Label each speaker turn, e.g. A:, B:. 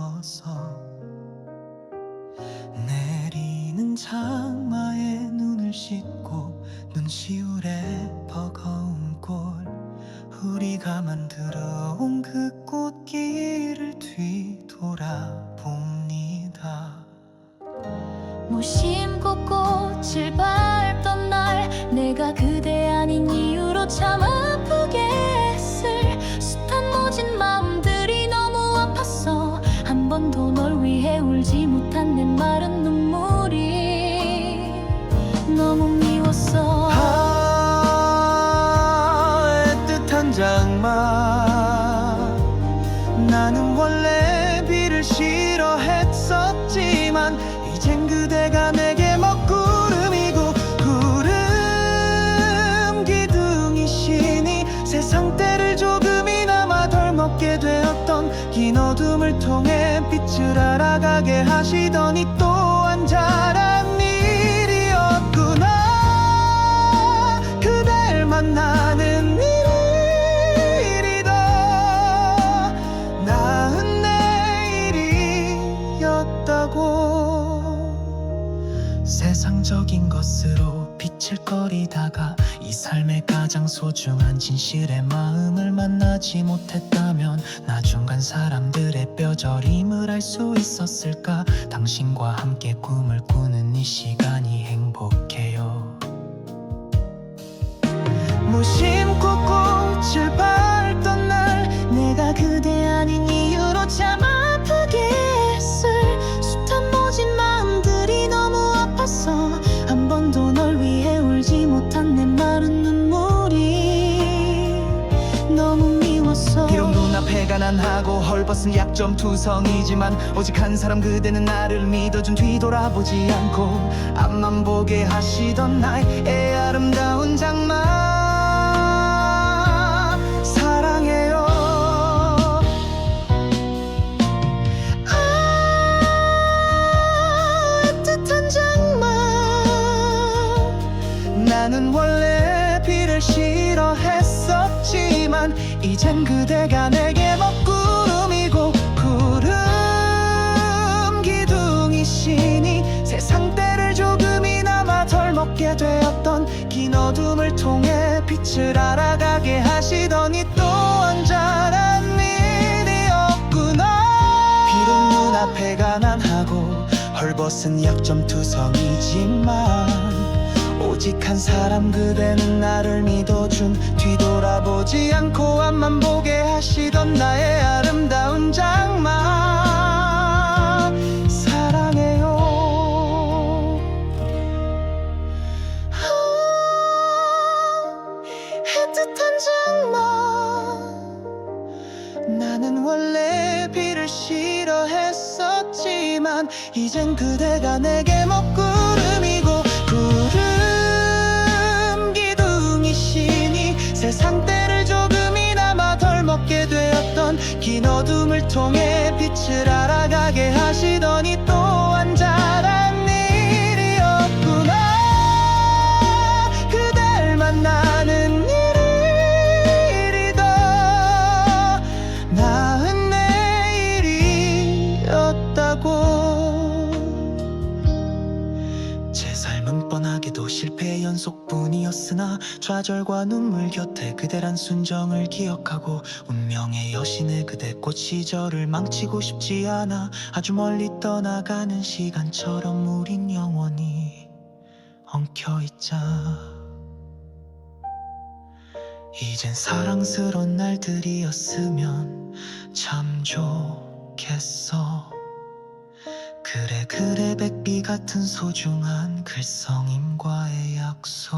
A: 그리워서 내리는 장마에 눈을 씻고 눈시울에 버거운 꼴. 우리가 만들어 온 그 꽃길을 뒤돌아봅니다.
B: 무심코 꽃을 밟던 날 내가 그대 아닌 이유로 참아 번도 널 위해 울지 못한 내 마른 눈물이 너무 미웠어.
A: 아, 애틋한 장마 나는 원래 비를 싫어했었지만 이젠 그대가 내 통해 빛을 알아가 것으로 빛을 거리다가 이 삶의 가장 소중한 진실의 마음을 만나지 못했다면 나 중간 사람들의 뼈저림을 알 수 있었을까? 당신과 함께 꿈을 꾸는 이 시간이 행복해요. 무심코
C: 가난하고 헐벗은 약점 투성이지만 오직 한 사람 그대는 나를 믿어준 뒤돌아보지 않고 앞만 보게 하시던 나의 아름
A: 이젠 그대가 내게 먹구름이고 구름 기둥이시니 세상 때를 조금이나마 덜 먹게 되었던 긴 어둠을 통해 빛을 알아가게 하시더니 또한 잘한 일이었구나. 비록 눈앞에 가난하고 헐벗은 약점 투성이지만 오직 한 사람 그대는 나를 믿어준 뒤돌아보지 않고 앞만 보게 하시던 나의 아름다운 장마 사랑해요. 아, 애틋한 장마 나는 원래 비를 싫어했었지만 이젠 그대가 내게 먹구름이고 통해 빛을 알아가게 실패의 연속뿐이었으나 좌절과 눈물 곁에 그대란 순정을 기억하고 운명의 여신의 그대 꽃 시절을 망치고 싶지 않아 아주 멀리 떠나가는 시간처럼 우린 영원히 엉켜있자. 이젠 사랑스런 날들이었으면 참 좋겠어 그래 그래 백비 같은 소중한 글썽임과의 약속